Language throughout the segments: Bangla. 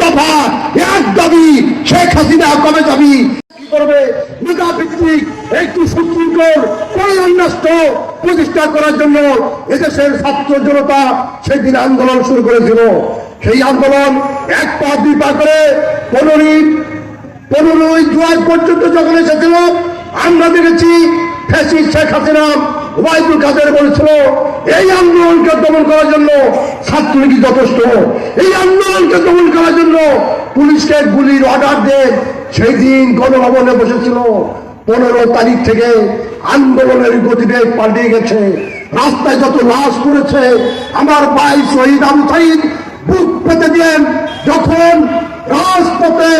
দফা, এক দাবি, শেখ হাসিনা কবে যাবি? প্রতিষ্ঠা করার জন্য এদেশের ছাত্র জনতা সেদিন আন্দোলন শুরু করেছিল। সেই আন্দোলন এক পা, দুই পা করে পনেরোই পনেরোই জুলাই পর্যন্ত যখন এসেছিল, আমরা দেখেছি ফ্যাসিস্ট শেখ হাসিনা ওবায়দুল কাদের বলেছিল, এই আন্দোলনকে দমন করার জন্য ছাত্রলীগই যথেষ্ট। এই আন্দোলনকে দমন করার জন্য পুলিশকে গুলির অর্ডার দেন সেই দিন গণভবনে বসেছিল। পনেরো তারিখ থেকে আন্দোলনের গতিবেগ পাল্টে গেছে। রাস্তায় যত লাশ পড়েছে, আমার ভাই শহীদ আবু সাইদ বুক পেতে দিলেন যখন রাজপথে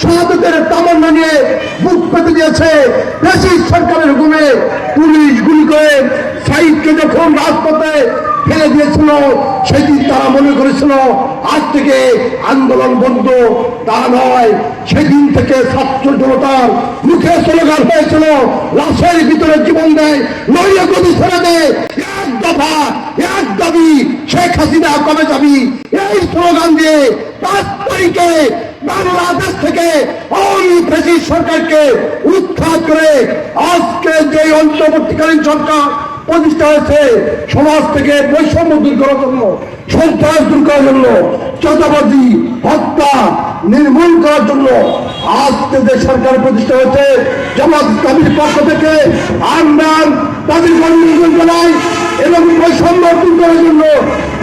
শাহাদতের তামান্না নিয়ে বুক পেতে দিয়েছে বেশি সরকারের হুকুমে পুলিশ গুলি করে সাইদকে যখন রাজপথে ফেলে দিয়েছিল সেদিন তারা মনে করেছিল, আজ থেকে আন্দোলন বন্ধ। তা নয়, সেদিন থেকে ছাত্র জনতার মুখে স্লোগান হয়েছিল, লাশের ভিতরে জীবন দেয় নইলে গদি ছেড়ে দেয় এক দফা, এক দাবি শেখ কবে যাবি এই স্লোগান দিয়ে পাঁচ তারিখে বাংলাদেশ থেকে ব্রিটিশ সরকারকে উৎখাত করে আজকে যে অন্তর্বর্তীকালীন সরকার প্রতিষ্ঠা হয়েছে, সমাজ থেকে বৈষম্য দূর করার জন্য, সন্ত্রাস দূর করার জন্য, চাঁদাবাজি, হত্যা নির্মূল করার জন্য আজকে যে সরকার প্রতিষ্ঠা হয়েছে, জামাত ইসলামীর পক্ষ থেকে আমরা তাদের অভিনন্দন জানাই এবং বৈষম্য দূর করার জন্য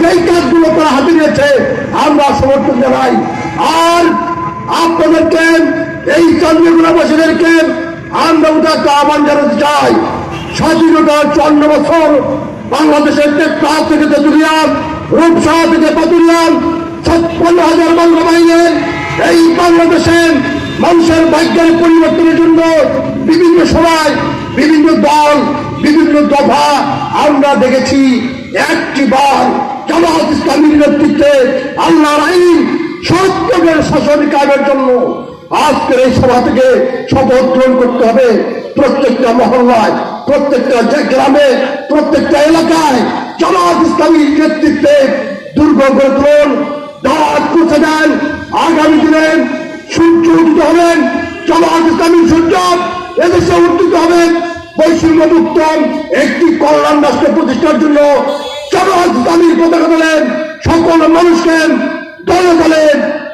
যেই কাজগুলো তারা হাতে নিয়েছে, আমরা সমর্থন জানাই। আর আপনাদেরকে, এই চন্দ্রগুলাবাসীদেরকে আমরা উদারতা আহ্বান জানাতে চাই। স্বাধীনতার চন্ন বছর, বাংলাদেশের টেকটা থেকে তেতুলিয়ান রূপসা থেকে পাতুলিয়ান ছাপ্পান্ন হাজার বাংলা বাহিনীর এই বাংলাদেশের মানুষের ভাগ্যের পরিবর্তনের জন্য বিভিন্ন সময় বিভিন্ন দল, বিভিন্ন দফা আমরা দেখেছি। একটি বার জামাত ইসলামীর নেতৃত্বে আল্লাহর আইন সত্যের শাসন কায়েমের জন্য আজকের এই সভা থেকে শপথ গ্রহণ করতে হবে। প্রত্যেকটা মহল্লায়, প্রত্যেকটা গ্রামে, প্রত্যেকটা এলাকায় জামাত ইসলামীর নেতৃত্বে দুর্গ গড়ে তুলুন। দাঁত পৌঁছে দেন। আগামী দিনে সূর্য উদিত হবেন। জামাত ইসলামীর সূর্য এদেশে উদ্দিত হবেন বৈষম্য মুক্ত একটি কল্যাণ রাষ্ট্র প্রতিষ্ঠার জন্য জামাত ইসলামীর পতাকা তোলেন। সকল মানুষকে